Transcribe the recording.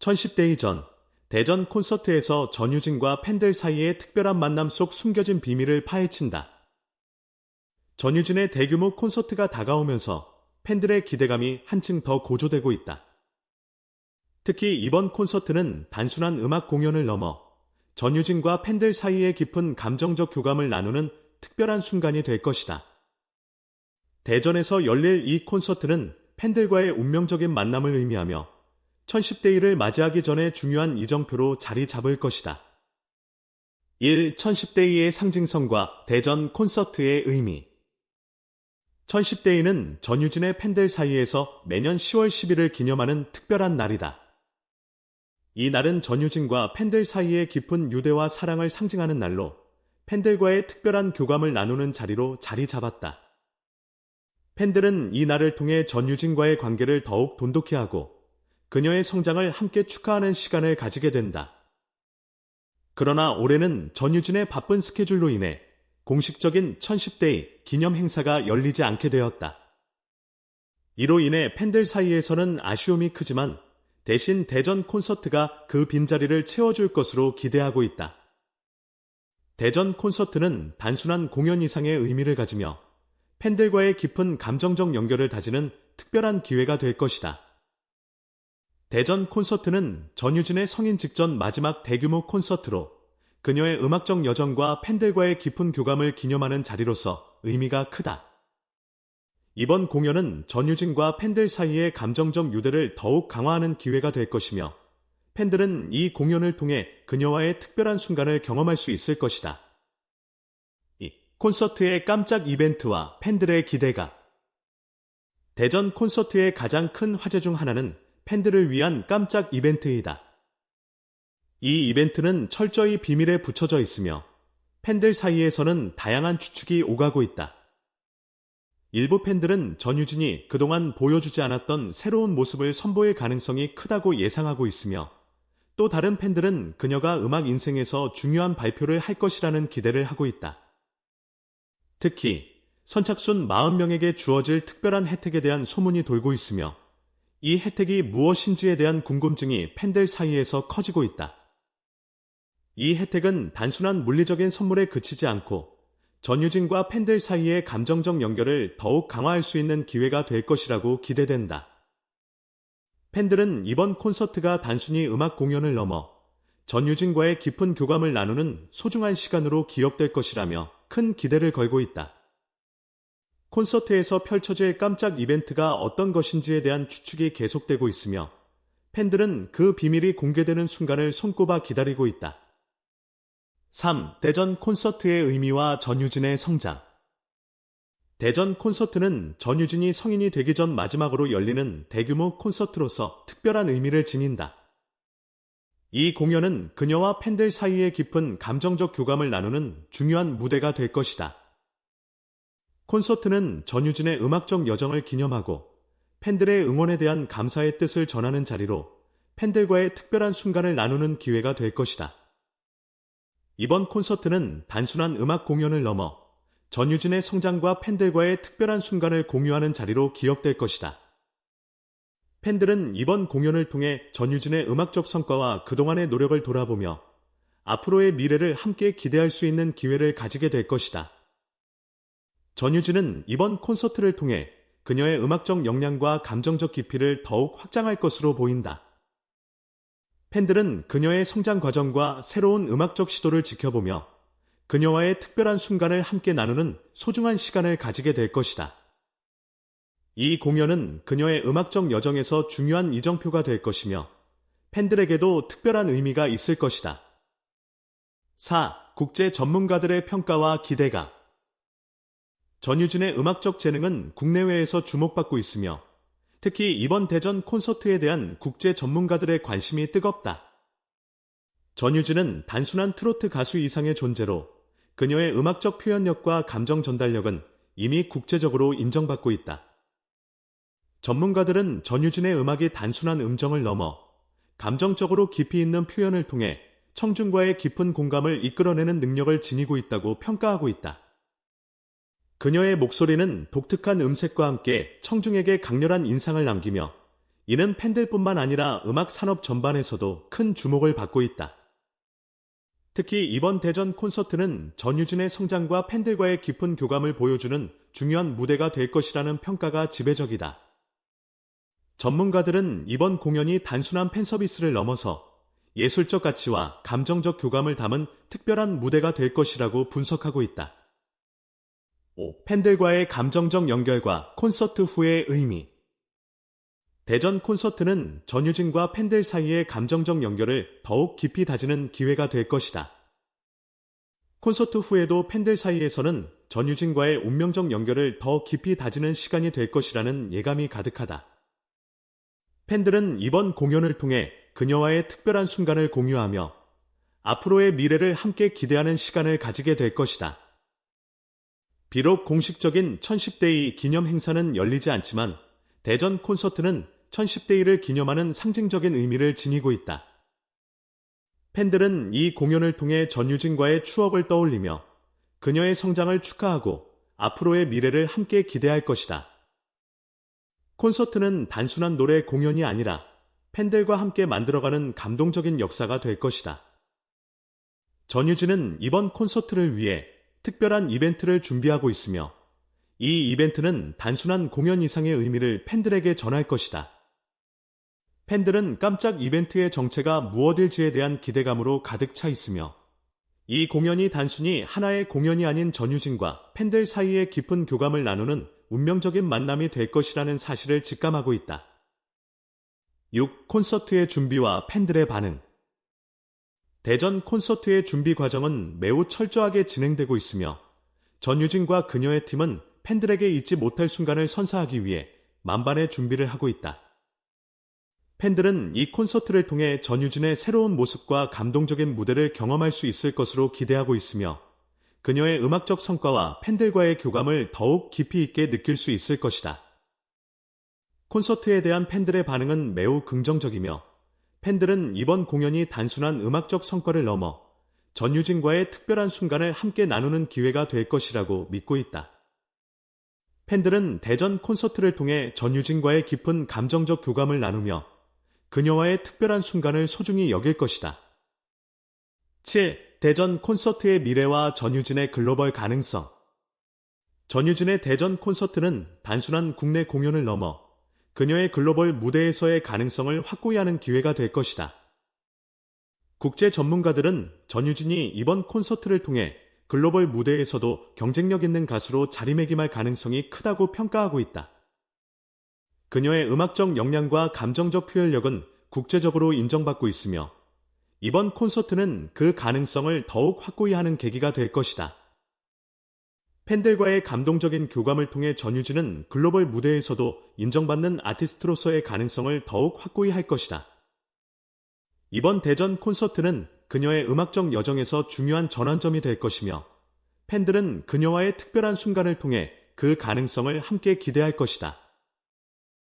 1010대 이전 대전 콘서트에서 전유진과 팬들 사이의 특별한 만남 속 숨겨진 비밀을 파헤친다. 전유진의 대규모 콘서트가 다가오면서 팬들의 기대감이 한층 더 고조되고 있다. 특히 이번 콘서트는 단순한 음악 공연을 넘어 전유진과 팬들 사이의 깊은 감정적 교감을 나누는 특별한 순간이 될 것이다. 대전에서 열릴 이 콘서트는 팬들과의 운명적인 만남을 의미하며 1010대 1을 맞이하기 전에 중요한 이정표로 자리 잡을 것이다. 1. 1010대 2의 상징성과 대전 콘서트의 의미 1010대 2는 전유진의 팬들 사이에서 매년 10월 10일을 기념하는 특별한 날이다. 이 날은 전유진과 팬들 사이의 깊은 유대와 사랑을 상징하는 날로 팬들과의 특별한 교감을 나누는 자리로 자리 잡았다. 팬들은 이 날을 통해 전유진과의 관계를 더욱 돈독히 하고 그녀의 성장을 함께 축하하는 시간을 가지게 된다. 그러나 올해는 전유진의 바쁜 스케줄로 인해 공식적인 1010데이 기념 행사가 열리지 않게 되었다. 이로 인해 팬들 사이에서는 아쉬움이 크지만 대신 대전 콘서트가 그 빈자리를 채워줄 것으로 기대하고 있다. 대전 콘서트는 단순한 공연 이상의 의미를 가지며 팬들과의 깊은 감정적 연결을 다지는 특별한 기회가 될 것이다. 대전 콘서트는 전유진의 성인 직전 마지막 대규모 콘서트로 그녀의 음악적 여정과 팬들과의 깊은 교감을 기념하는 자리로서 의미가 크다. 이번 공연은 전유진과 팬들 사이의 감정적 유대를 더욱 강화하는 기회가 될 것이며 팬들은 이 공연을 통해 그녀와의 특별한 순간을 경험할 수 있을 것이다. 이 콘서트의 깜짝 이벤트와 팬들의 기대가 대전 콘서트의 가장 큰 화제 중 하나는 팬들을 위한 깜짝 이벤트이다. 이 이벤트는 철저히 비밀에 붙여져 있으며 팬들 사이에서는 다양한 추측이 오가고 있다. 일부 팬들은 전유진이 그동안 보여주지 않았던 새로운 모습을 선보일 가능성이 크다고 예상하고 있으며 또 다른 팬들은 그녀가 음악 인생에서 중요한 발표를 할 것이라는 기대를 하고 있다. 특히 선착순 40명에게 주어질 특별한 혜택에 대한 소문이 돌고 있으며 이 혜택이 무엇인지에 대한 궁금증이 팬들 사이에서 커지고 있다. 이 혜택은 단순한 물리적인 선물에 그치지 않고 전유진과 팬들 사이의 감정적 연결을 더욱 강화할 수 있는 기회가 될 것이라고 기대된다. 팬들은 이번 콘서트가 단순히 음악 공연을 넘어 전유진과의 깊은 교감을 나누는 소중한 시간으로 기억될 것이라며 큰 기대를 걸고 있다. 콘서트에서 펼쳐질 깜짝 이벤트가 어떤 것인지에 대한 추측이 계속되고 있으며 팬들은 그 비밀이 공개되는 순간을 손꼽아 기다리고 있다. 3. 대전 콘서트의 의미와 전유진의 성장 대전 콘서트는 전유진이 성인이 되기 전 마지막으로 열리는 대규모 콘서트로서 특별한 의미를 지닌다. 이 공연은 그녀와 팬들 사이의 깊은 감정적 교감을 나누는 중요한 무대가 될 것이다. 콘서트는 전유진의 음악적 여정을 기념하고 팬들의 응원에 대한 감사의 뜻을 전하는 자리로 팬들과의 특별한 순간을 나누는 기회가 될 것이다. 이번 콘서트는 단순한 음악 공연을 넘어 전유진의 성장과 팬들과의 특별한 순간을 공유하는 자리로 기억될 것이다. 팬들은 이번 공연을 통해 전유진의 음악적 성과와 그동안의 노력을 돌아보며 앞으로의 미래를 함께 기대할 수 있는 기회를 가지게 될 것이다. 전유진은 이번 콘서트를 통해 그녀의 음악적 역량과 감정적 깊이를 더욱 확장할 것으로 보인다. 팬들은 그녀의 성장 과정과 새로운 음악적 시도를 지켜보며 그녀와의 특별한 순간을 함께 나누는 소중한 시간을 가지게 될 것이다. 이 공연은 그녀의 음악적 여정에서 중요한 이정표가 될 것이며 팬들에게도 특별한 의미가 있을 것이다. 4. 국제 전문가들의 평가와 기대가 전유진의 음악적 재능은 국내외에서 주목받고 있으며 특히 이번 대전 콘서트에 대한 국제 전문가들의 관심이 뜨겁다. 전유진은 단순한 트로트 가수 이상의 존재로 그녀의 음악적 표현력과 감정 전달력은 이미 국제적으로 인정받고 있다. 전문가들은 전유진의 음악이 단순한 음정을 넘어 감정적으로 깊이 있는 표현을 통해 청중과의 깊은 공감을 이끌어내는 능력을 지니고 있다고 평가하고 있다. 그녀의 목소리는 독특한 음색과 함께 청중에게 강렬한 인상을 남기며 이는 팬들뿐만 아니라 음악 산업 전반에서도 큰 주목을 받고 있다. 특히 이번 대전 콘서트는 전유진의 성장과 팬들과의 깊은 교감을 보여주는 중요한 무대가 될 것이라는 평가가 지배적이다. 전문가들은 이번 공연이 단순한 팬 서비스를 넘어서 예술적 가치와 감정적 교감을 담은 특별한 무대가 될 것이라고 분석하고 있다. 5. 팬들과의 감정적 연결과 콘서트 후의 의미 대전 콘서트는 전유진과 팬들 사이의 감정적 연결을 더욱 깊이 다지는 기회가 될 것이다. 콘서트 후에도 팬들 사이에서는 전유진과의 운명적 연결을 더 깊이 다지는 시간이 될 것이라는 예감이 가득하다. 팬들은 이번 공연을 통해 그녀와의 특별한 순간을 공유하며 앞으로의 미래를 함께 기대하는 시간을 가지게 될 것이다. 비록 공식적인 1010데이 기념 행사는 열리지 않지만 대전 콘서트는 1010데이를 기념하는 상징적인 의미를 지니고 있다. 팬들은 이 공연을 통해 전유진과의 추억을 떠올리며 그녀의 성장을 축하하고 앞으로의 미래를 함께 기대할 것이다. 콘서트는 단순한 노래 공연이 아니라 팬들과 함께 만들어가는 감동적인 역사가 될 것이다. 전유진은 이번 콘서트를 위해 특별한 이벤트를 준비하고 있으며 이 이벤트는 단순한 공연 이상의 의미를 팬들에게 전할 것이다. 팬들은 깜짝 이벤트의 정체가 무엇일지에 대한 기대감으로 가득 차 있으며 이 공연이 단순히 하나의 공연이 아닌 전유진과 팬들 사이의 깊은 교감을 나누는 운명적인 만남이 될 것이라는 사실을 직감하고 있다. 6. 콘서트의 준비와 팬들의 반응 대전 콘서트의 준비 과정은 매우 철저하게 진행되고 있으며 전유진과 그녀의 팀은 팬들에게 잊지 못할 순간을 선사하기 위해 만반의 준비를 하고 있다. 팬들은 이 콘서트를 통해 전유진의 새로운 모습과 감동적인 무대를 경험할 수 있을 것으로 기대하고 있으며 그녀의 음악적 성과와 팬들과의 교감을 더욱 깊이 있게 느낄 수 있을 것이다. 콘서트에 대한 팬들의 반응은 매우 긍정적이며 팬들은 이번 공연이 단순한 음악적 성과를 넘어 전유진과의 특별한 순간을 함께 나누는 기회가 될 것이라고 믿고 있다. 팬들은 대전 콘서트를 통해 전유진과의 깊은 감정적 교감을 나누며 그녀와의 특별한 순간을 소중히 여길 것이다. 7. 대전 콘서트의 미래와 전유진의 글로벌 가능성 전유진의 대전 콘서트는 단순한 국내 공연을 넘어 그녀의 글로벌 무대에서의 가능성을 확고히 하는 기회가 될 것이다. 국제 전문가들은 전유진이 이번 콘서트를 통해 글로벌 무대에서도 경쟁력 있는 가수로 자리매김할 가능성이 크다고 평가하고 있다. 그녀의 음악적 역량과 감정적 표현력은 국제적으로 인정받고 있으며 이번 콘서트는 그 가능성을 더욱 확고히 하는 계기가 될 것이다. 팬들과의 감동적인 교감을 통해 전유진은 글로벌 무대에서도 인정받는 아티스트로서의 가능성을 더욱 확고히 할 것이다. 이번 대전 콘서트는 그녀의 음악적 여정에서 중요한 전환점이 될 것이며 팬들은 그녀와의 특별한 순간을 통해 그 가능성을 함께 기대할 것이다.